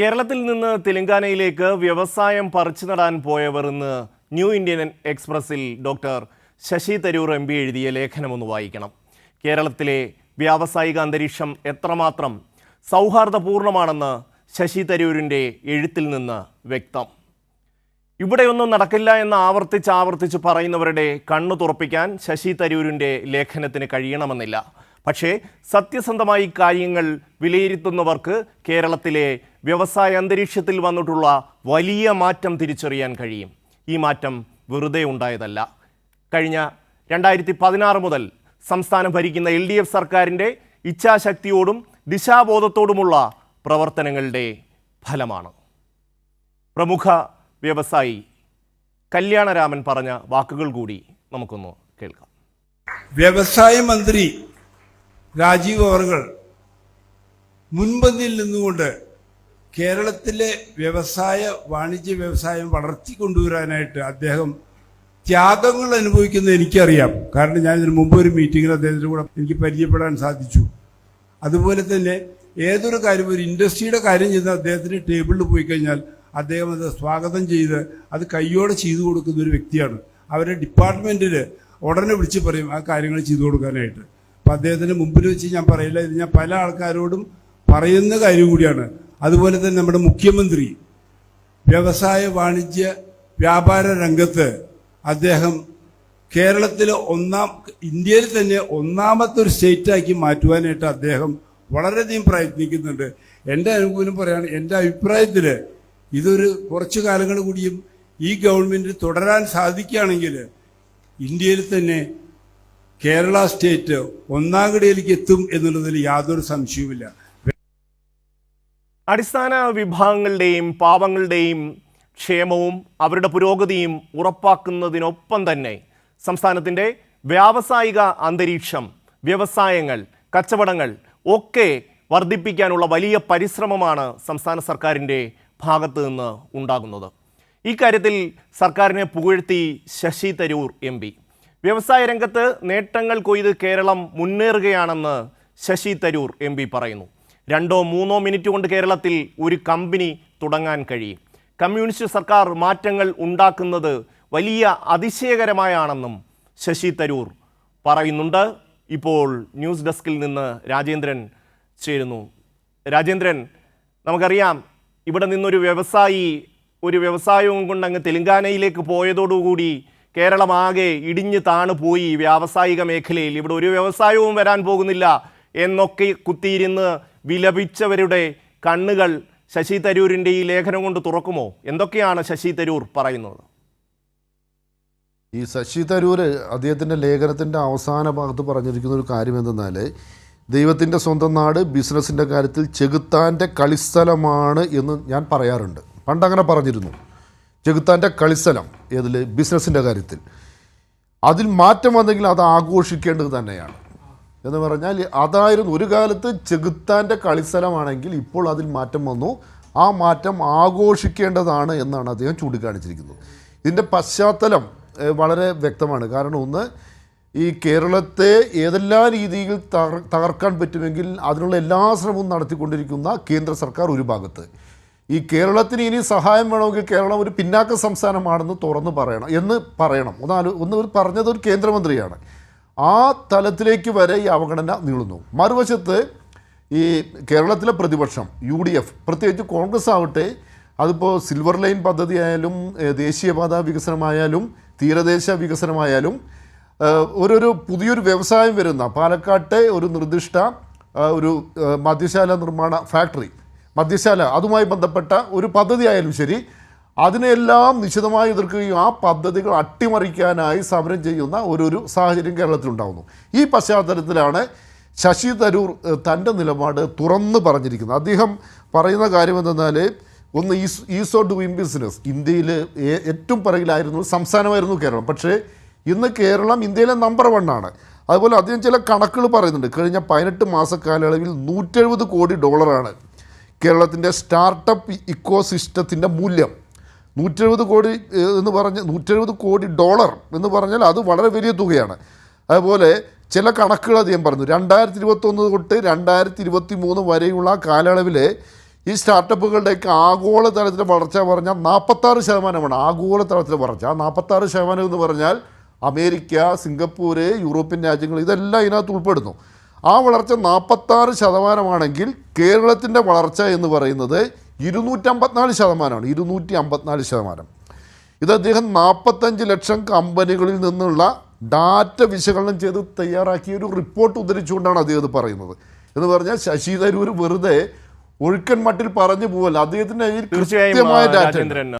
കേരളത്തിൽ നിന്ന് തെലങ്കാനയിലേക്ക് വ്യവസായം പറിച്ചു നടാൻ പോയവർ ഇന്ന് new Indian എക്സ്പ്രസിൽ doctor Shashi Tharoor M P എഴുതിയ ലേഖനമൊന്ന് വായിക്കണം. കേരളത്തിലെ വ്യാവസായിക അന്തരീക്ഷം എത്രമാത്രം സൗഹാർദ്ദപൂർണമാണെന്ന് ശശി തരൂരിന്റെ എഴുത്തിൽ നിന്ന് വ്യക്തം. ഇവിടെയൊന്നും നടക്കില്ല എന്ന് ആവർത്തിച്ച് ആവർത്തിച്ച് പറയുന്നവരുടെ കണ്ണു തുറപ്പിക്കാൻ ശശി തരൂരിന്റെ ലേഖനത്തിന് കഴിയണമെന്നില്ല. പക്ഷേ സത്യസന്ധമായി കാര്യങ്ങൾ വിലയിരുത്തുന്നവർക്ക് കേരളത്തിലെ വ്യവസായ അന്തരീക്ഷത്തിൽ വന്നിട്ടുള്ള വലിയ മാറ്റം തിരിച്ചറിയാൻ കഴിയും. ഈ മാറ്റം വെറുതെ ഉണ്ടായതല്ല. കഴിഞ്ഞ രണ്ടായിരത്തി പതിനാറ് മുതൽ സംസ്ഥാനം ഭരിക്കുന്ന എൽ ഡി എഫ് സർക്കാരിന്റെ ഇച്ഛാശക്തിയോടും ദിശാബോധത്തോടുമുള്ള പ്രവർത്തനങ്ങളുടെ ഫലമാണ്. പ്രമുഖ വ്യവസായി കല്യാണരാമൻ പറഞ്ഞ വാക്കുകൾ കൂടി നമുക്കൊന്ന് കേൾക്കാം. വ്യവസായ മന്ത്രി രാജീവ് അവർ മുൻപന്തിയിൽ നിന്നുകൊണ്ട് കേരളത്തിലെ വ്യവസായ വാണിജ്യ വ്യവസായം വളർത്തി കൊണ്ടുവരാനായിട്ട് അദ്ദേഹം ത്യാഗങ്ങൾ അനുഭവിക്കുന്നത് എനിക്കറിയാം. കാരണം ഞാൻ ഇതിനു മുമ്പ് ഒരു മീറ്റിങ്ങിൽ അദ്ദേഹത്തിന്റെ കൂടെ എനിക്ക് പരിചയപ്പെടാൻ സാധിച്ചു. അതുപോലെ തന്നെ ഏതൊരു കാര്യം ഒരു ഇൻഡസ്ട്രിയുടെ കാര്യം ചെയ്ത് അദ്ദേഹത്തിന് ടേബിളിൽ പോയി കഴിഞ്ഞാൽ അദ്ദേഹം അത് സ്വാഗതം ചെയ്ത് അത് കയ്യോടെ ചെയ്തു കൊടുക്കുന്ന ഒരു വ്യക്തിയാണ്. അവരുടെ ഡിപ്പാർട്ട്മെന്റിൽ ഉടനെ വിളിച്ച് പറയും ആ കാര്യങ്ങൾ ചെയ്തു കൊടുക്കാനായിട്ട്. അപ്പം അദ്ദേഹത്തിന് മുമ്പിൽ വെച്ച് ഞാൻ പറയില്ല. ഇത് ഞാൻ പല ആൾക്കാരോടും പറയുന്ന കാര്യം കൂടിയാണ്. അതുപോലെ തന്നെ നമ്മുടെ മുഖ്യമന്ത്രി വ്യവസായ വാണിജ്യ വ്യാപാര രംഗത്ത് അദ്ദേഹം കേരളത്തിലെ ഒന്നാം ഇന്ത്യയിൽ തന്നെ ഒന്നാമത്തെ ഒരു സ്റ്റേറ്റാക്കി മാറ്റുവാനായിട്ട് അദ്ദേഹം വളരെയധികം പ്രയത്നിക്കുന്നുണ്ട്. എന്റെ അനുകൂലം പറയാണ് എന്റെ അഭിപ്രായത്തിൽ ഇതൊരു കുറച്ചു കാലങ്ങൾ കൂടിയും ഈ ഗവൺമെന്റ് തുടരാൻ സാധിക്കുകയാണെങ്കിൽ ഇന്ത്യയിൽ തന്നെ കേരള സ്റ്റേറ്റ് ഒന്നാം എത്തും എന്നുള്ളതിൽ യാതൊരു സംശയവുമില്ല. അടിസ്ഥാന വിഭാഗങ്ങളുടെയും പാവങ്ങളുടെയും ക്ഷേമവും അവരുടെ പുരോഗതിയും ഉറപ്പാക്കുന്നതിനൊപ്പം തന്നെ സംസ്ഥാനത്തിന്റെ വ്യാവസായിക അന്തരീക്ഷം വ്യവസായങ്ങൾ കച്ചവടങ്ങൾ ഒക്കെ വർദ്ധിപ്പിക്കാനുള്ള വലിയ പരിശ്രമമാണ് സംസ്ഥാന സർക്കാരിന്റെ ഭാഗത്ത് നിന്ന് ഉണ്ടാകുന്നത്. ഇക്കാര്യത്തിൽ സർക്കാരിനെ പുകഴ്ത്തി ശശി തരൂർ എം പി. വ്യവസായ രംഗത്ത് നേട്ടങ്ങൾ കൊയ്ത് കേരളം മുന്നേറുകയാണെന്ന് ശശി തരൂർ എം പറയുന്നു. രണ്ടോ മൂന്നോ മിനിറ്റ് കൊണ്ട് കേരളത്തിൽ ഒരു കമ്പനി തുടങ്ങാൻ കഴിയും. കമ്മ്യൂണിസ്റ്റ് സർക്കാർ മാറ്റങ്ങൾ ഉണ്ടാക്കുന്നത് വലിയ അതിശയകരമായാണെന്നും ശശി തരൂർ പറയുന്നുണ്ട്. ഇപ്പോൾ ന്യൂസ് ഡെസ്കിൽ നിന്ന് രാജേന്ദ്രൻ ചേരുന്നു. രാജേന്ദ്രൻ നമുക്കറിയാം ഇവിടെ നിന്നൊരു വ്യവസായി ഒരു വ്യവസായവും കൊണ്ട് അങ്ങ് തെലങ്കാനയിലേക്ക് പോയതോടുകൂടി കേരളമാകെ ഇടിഞ്ഞ് താണു പോയി വ്യാവസായിക മേഖലയിൽ. ഇവിടെ ഒരു വ്യവസായവും വരാൻ പോകുന്നില്ല. എന്നൊക്കെ കുത്തിയിരുന്ന് വിലപിച്ചവരുടെ കണ്ണുകൾ ശശി തരൂരിന്റെ ഈ ലേഖനം കൊണ്ട് തുറക്കുമോ? എന്തൊക്കെയാണ് ശശി തരൂർ പറയുന്നത്? ഈ ശശി തരൂർ അദ്ദേഹത്തിന്റെ ലേഖനത്തിന്റെ അവസാന ഭാഗത്ത് പറഞ്ഞിരിക്കുന്ന ഒരു കാര്യം എന്തെന്നാൽ ദൈവത്തിന്റെ സ്വന്തം നാട് ബിസിനസ്സിന്റെ കാര്യത്തിൽ ചെകുത്താന്റെ കളിസ്ഥലമാണ് എന്ന് ഞാൻ പറയാറുണ്ട്. പണ്ടങ്ങനെ പറഞ്ഞിരുന്നു. ചെകുത്താന്റെ കളിസ്ഥലം ഏതിൽ ബിസിനസ്സിന്റെ കാര്യത്തിൽ. അതിൽ മാറ്റം വന്നെങ്കിൽ അത് ആഘോഷിക്കേണ്ടത് തന്നെയാണ്. എന്ന് പറഞ്ഞാൽ അതായിരുന്നു ഒരു കാലത്ത് ചെകുത്താന്റെ കളിസ്ഥലമാണെങ്കിൽ ഇപ്പോൾ അതിൽ മാറ്റം വന്നു. ആ മാറ്റം ആഘോഷിക്കേണ്ടതാണ് എന്നാണ് അദ്ദേഹം ചൂണ്ടിക്കാണിച്ചിരിക്കുന്നത്. ഇതിന്റെ പശ്ചാത്തലം വളരെ വ്യക്തമാണ്. കാരണം ഒന്ന് ഈ കേരളത്തെ ഏതെല്ലാം രീതിയിൽ തകർക്കാൻ പറ്റുമെങ്കിൽ അതിനുള്ള എല്ലാ ശ്രമവും നടത്തിക്കൊണ്ടിരിക്കുന്ന കേന്ദ്ര സർക്കാർ ഒരു ഭാഗത്ത്. ഈ കേരളത്തിന് ഇനി സഹായം വേണമെങ്കിൽ കേരളം ഒരു പിന്നാക്ക സംസ്ഥാനമാണെന്ന് തുറന്ന് പറയണം എന്ന് പറയണം. ഒന്ന് ആലോ ഒന്ന് പറഞ്ഞത് ഒരു കേന്ദ്രമന്ത്രിയാണ്. ആ തലത്തിലേക്ക് വരെ ഈ അവഗണന നീളുന്നു. മറുവശത്ത് ഈ കേരളത്തിലെ പ്രതിപക്ഷം യു ഡി എഫ് പ്രത്യേകിച്ച് കോൺഗ്രസ് ആവട്ടെ അതിപ്പോൾ സിൽവർ ലൈൻ പദ്ധതി ആയാലും ദേശീയപാതാ വികസനമായാലും തീരദേശ വികസനമായാലും ഓരോരോ പുതിയൊരു വ്യവസായം വരുന്ന പാലക്കാട്ടെ ഒരു നിർദ്ദിഷ്ട ഒരു മദ്യശാല നിർമ്മാണ ഫാക്ടറി മദ്യശാല അതുമായി ബന്ധപ്പെട്ട ഒരു പദ്ധതി ആയാലും ശരി അതിനെല്ലാം നിശിതമായി എതിർക്കുകയും ആ പദ്ധതികൾ അട്ടിമറിക്കാനായി സമരം ചെയ്യുന്ന ഒരു ഒരു സാഹചര്യം കേരളത്തിലുണ്ടാകുന്നു ഈ പശ്ചാത്തലത്തിലാണ് ശശി തരൂർ തന്റെ നിലപാട് തുറന്ന് പറഞ്ഞിരിക്കുന്നത്. അദ്ദേഹം പറയുന്ന കാര്യം എന്തെന്നാൽ ഒന്ന് ease ease of doing business ഇന്ത്യയിൽ ഏറ്റവും പിറകിലായിരുന്നു സംസ്ഥാനമായിരുന്നു കേരളം. പക്ഷേ ഇന്ന് കേരളം ഇന്ത്യയിലെ നമ്പർ വൺ ആണ്. അതുപോലെ അദ്ദേഹം ചില കണക്കുകൾ പറയുന്നുണ്ട്. കഴിഞ്ഞ പതിനെട്ട് മാസ കാലയളവിൽ നൂറ്റെഴുപത് കോടി ഡോളറാണ് കേരളത്തിന്റെ സ്റ്റാർട്ടപ്പ് ഇക്കോ സിസ്റ്റത്തിന്റെ മൂല്യം. നൂറ്റെഴുപത് കോടി എന്ന് പറഞ്ഞ നൂറ്റെഴുപത് കോടി ഡോളർ എന്ന് പറഞ്ഞാൽ അത് വളരെ വലിയ തുകയാണ്. അതുപോലെ ചില കണക്കുകൾ അദ്ദേഹം പറഞ്ഞു. രണ്ടായിരത്തി ഇരുപത്തൊന്ന് തൊട്ട് രണ്ടായിരത്തി ഇരുപത്തി മൂന്ന് വരെയുള്ള കാലയളവിൽ ഈ സ്റ്റാർട്ടപ്പുകളുടെയൊക്കെ ആഗോള തലത്തിലെ വളർച്ച പറഞ്ഞാൽ നാൽപ്പത്താറ് ശതമാനമാണ്. ആഗോള തലത്തിലെ വളർച്ച. ആ നാൽപ്പത്താറ് ശതമാനം എന്ന് പറഞ്ഞാൽ അമേരിക്ക സിംഗപ്പൂർ യൂറോപ്യൻ രാജ്യങ്ങൾ ഇതെല്ലാം ഇതിനകത്ത് ഉൾപ്പെടുന്നു. ആ വളർച്ച നാൽപ്പത്താറ് ശതമാനമാണെങ്കിൽ കേരളത്തിന്റെ വളർച്ച എന്ന് പറയുന്നത് ഇരുന്നൂറ്റമ്പത്തിനാല് ശതമാനമാണ്. ഇരുന്നൂറ്റി അമ്പത്തിനാല് ശതമാനം. ഇത് അദ്ദേഹം നാൽപ്പത്തഞ്ച് ലക്ഷം കമ്പനികളിൽ നിന്നുള്ള ഡാറ്റ വിശകലനം ചെയ്ത് തയ്യാറാക്കിയ ഒരു റിപ്പോർട്ട് ഉദ്ധരിച്ചുകൊണ്ടാണ് അദ്ദേഹം ഇത് പറയുന്നത്. എന്ന് പറഞ്ഞാൽ ശശി തരൂർ വെറുതെ ഒഴുക്കൻ മട്ടിൽ പറഞ്ഞു പോവല്ല. അദ്ദേഹത്തിന്റെ കൃത്യമായ ഡാറ്റ